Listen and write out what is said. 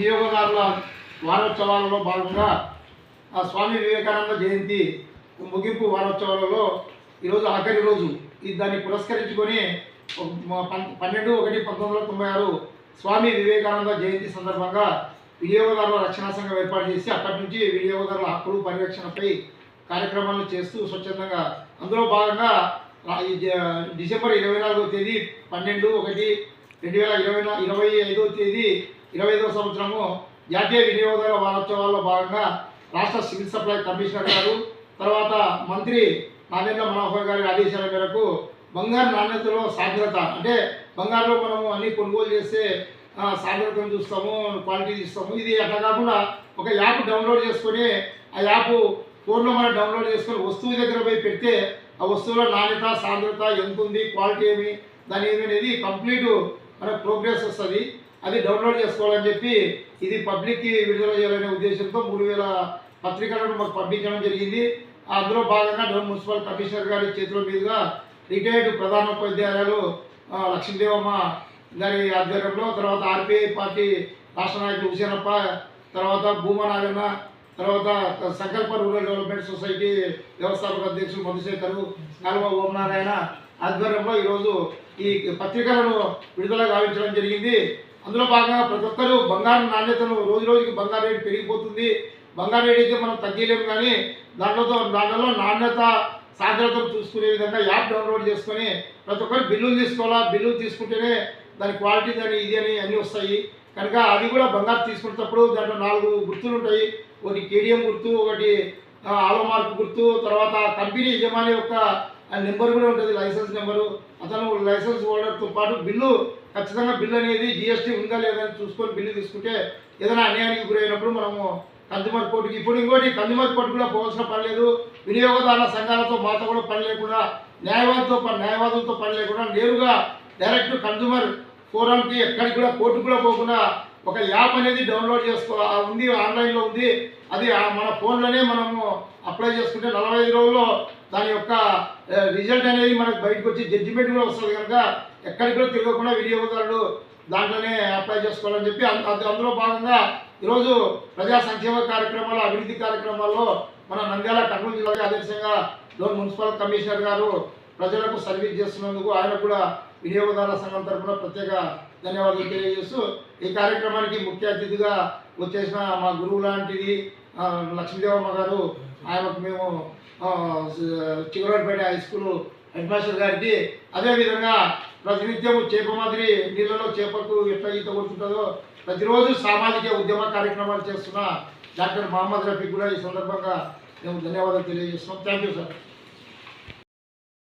వినియోగదారుల వారోత్సవాలలో భాగంగా ఆ స్వామి వివేకానంద జయంతి ముగింపు వారోత్సవాలలో ఈరోజు ఆఖరి రోజు. ఈ దాన్ని పురస్కరించుకొని పన్నెండు ఒకటి పంతొమ్మిది వందల తొంభై ఆరు స్వామి వివేకానంద జయంతి సందర్భంగా వినియోగదారుల రక్షణ సంఘం ఏర్పాటు చేసి అప్పటి నుంచి వినియోగదారుల హక్కులు పరిరక్షణపై కార్యక్రమాలు చేస్తూ స్వచ్ఛందంగా అందులో భాగంగా ఈ డిసెంబర్ ఇరవై నాలుగో తేదీ పన్నెండు ఒకటి రెండు వేల ఇరవై ఇరవై ఐదో తేదీ ఇరవై ఐదవ సంవత్సరము జాతీయ వినియోగదారుల వారోత్సవాల్లో భాగంగా రాష్ట్ర సివిల్ సప్లై కమిషనర్ గారు తర్వాత మంత్రి నాగేంద్ర మనోహర్ గారి ఆదేశాల మేరకు బంగారు నాణ్యతలో సాధ్యత అంటే బంగారులో మనము అన్ని కొనుగోలు చేస్తే సాంద్రతను సాధ్యతను చూస్తాము క్వాలిటీ చూస్తాము ఇది అట్లా కాకుండా ఒక యాప్ డౌన్లోడ్ చేసుకొని ఆ యాప్ ఫోన్లో మనం డౌన్లోడ్ చేసుకొని వస్తువు దగ్గర పోయి పెడితే ఆ వస్తువుల నాణ్యత సాంద్రత ఎంత ఉంది క్వాలిటీ ఏమి దాని ఏమి అనేది కంప్లీట్ మనకు ప్రోగ్రెస్ వస్తుంది. అది డౌన్లోడ్ చేసుకోవాలని చెప్పి ఇది పబ్లిక్కి విడుదల చేయాలనే ఉద్దేశంతో మూడు వేల పత్రికలను మాకు పంపించడం జరిగింది. అందులో భాగంగా డౌన్ మున్సిపల్ కమిషనర్ గారి చేతుల మీదుగా రిటైర్డ్ ప్రధాన ఉపాధ్యాయులు లక్ష్మీదేవమ్మ గారి ఆధ్వర్యంలో తర్వాత ఆర్పిఐ పార్టీ రాష్ట్ర నాయకులు హుసేనప్ప తర్వాత భూమా నాగన్న తర్వాత సంకల్ప రూరల్ డెవలప్మెంట్ సొసైటీ వ్యవస్థాపక అధ్యక్షులు మధుశేఖరు కాలువ ఓంనారాయణ ఆధ్వర్యంలో ఈరోజు ఈ పత్రికలను విడుదల గావించడం జరిగింది. అందులో భాగంగా ప్రతి ఒక్కరూ బంగారం నాణ్యతను రోజు రోజుకి బంగారు రేటు పెరిగిపోతుంది. బంగారు రేటు అయితే మనం తగ్గలేము కానీ దాంట్లో దాంట్లో నాణ్యత సాంద్రతను చూసుకునే విధంగా యాప్ డౌన్లోడ్ చేసుకొని ప్రతి ఒక్కరు బిల్లులు తీసుకోవాలా? బిల్లులు తీసుకుంటేనే దాని క్వాలిటీ దాని ఇది అని అన్నీ వస్తాయి. కనుక అది కూడా బంగారు తీసుకునేటప్పుడు దాంట్లో నాలుగు గుర్తులు ఉంటాయి. ఒకటి కేడిఎం గుర్తు ఒకటి ఆలో మార్క్ గుర్తు తర్వాత కంపెనీ యజమాని యొక్క ఆ నెంబర్ కూడా ఉంటుంది లైసెన్స్ నెంబరు. అతను లైసెన్స్ హోల్డర్తో పాటు బిల్లు ఖచ్చితంగా బిల్లు అనేది జిఎస్టీ ఉందా లేదా అని చూసుకొని బిల్లు తీసుకుంటే ఏదైనా అన్యాయానికి గురైనప్పుడు మనము కన్జ్యూమర్ కోర్టుకి ఇప్పుడు ఇంకోటి కన్జ్యూమర్ కోర్టు కూడా పోవాల్సిన పని లేదు. వినియోగదారుల సంఘాలతో మాతో కూడా పని లేకుండా న్యాయవాదితో పని న్యాయవాదులతో పని లేకుండా నేరుగా డైరెక్ట్ కన్జ్యూమర్ ఫోరంకి ఎక్కడికి కూడా కోర్టు కూడా పోకుండా ఒక యాప్ అనేది డౌన్లోడ్ చేసుకో ఉంది ఆన్లైన్లో ఉంది. అది ఆ మన ఫోన్లోనే మనము అప్లై చేసుకుంటే నలభై ఐదు రోజుల్లో దాని యొక్క రిజల్ట్ అనేది మనకు బయటకు వచ్చి జడ్జిమెంట్ కూడా వస్తుంది కనుక ఎక్కడికి కూడా తిరగకుండా వినియోగదారుడు దాంట్లోనే అప్లై చేసుకోవాలని చెప్పి అందులో భాగంగా ఈరోజు ప్రజా సంక్షేమ కార్యక్రమాలు అభివృద్ధి కార్యక్రమాల్లో మన నంద్యాల కర్నూలు జిల్లాకి ఆదర్శంగా లోన్ మున్సిపల్ కమిషనర్ గారు ప్రజలకు సర్వీస్ చేస్తున్నందుకు ఆయన కూడా వినియోగదారుల సంఘం తరఫున ప్రత్యేక ధన్యవాదాలు తెలియజేస్తూ ఈ కార్యక్రమానికి ముఖ్య అతిథిగా వచ్చేసిన మా గురువు లాంటిది లక్ష్మీదేవమ్మ గారు ఆయనకు మేము Chigurapeta high school head master గారికి అదేవిధంగా ప్రతినిత్యం చేప మాదిరి నీళ్ళలో చేపకు ఎట్లా ఈత కొడుతుంటుందో ప్రతిరోజు సామాజిక ఉద్యమ కార్యక్రమాలు చేస్తున్న డాక్టర్ మహమ్మద్ రఫీ కూడా ఈ సందర్భంగా మేము ధన్యవాదాలు తెలియజేస్తున్నాం. Thank you sir